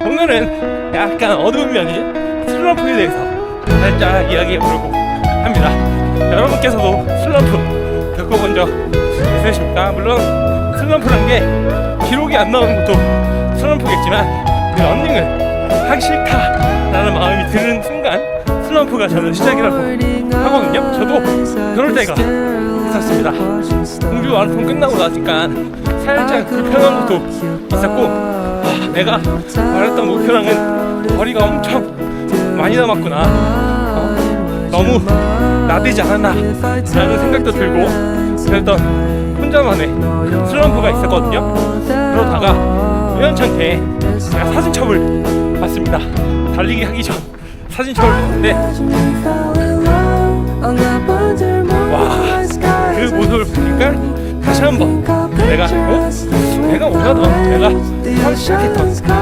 오늘은 약간 어두운 면인 슬럼프에 대해서 살짝 이야기해보려고 합니다. 여러분께서도 슬럼프 겪어본 적 있으십니까? 물론 슬럼프란 게 기록이 안 나오는 것도 슬럼프겠지만 그 런닝을 하기 싫다라는 마음이 드는 순간 슬럼프가 저는 시작이라고 하거든요. 저도 그럴 때가 있었습니다. 공주 완성 끝나고 나니까 살짝 불편한 것도 있었고 아, 내가 말했던 목표랑은 거리가 엄청 많이 남았구나. 어, 너무 나대지 않았나? 라는 생각도 들고 그랬던 혼자만의 슬럼프가 있었거든요. 그러다가 우연찮게 제가 사진첩을 봤습니다. 달리기 하기 전 사진첩을 봤는데 그 모습을 보니까 다시 한번 내가 어? 내가 원하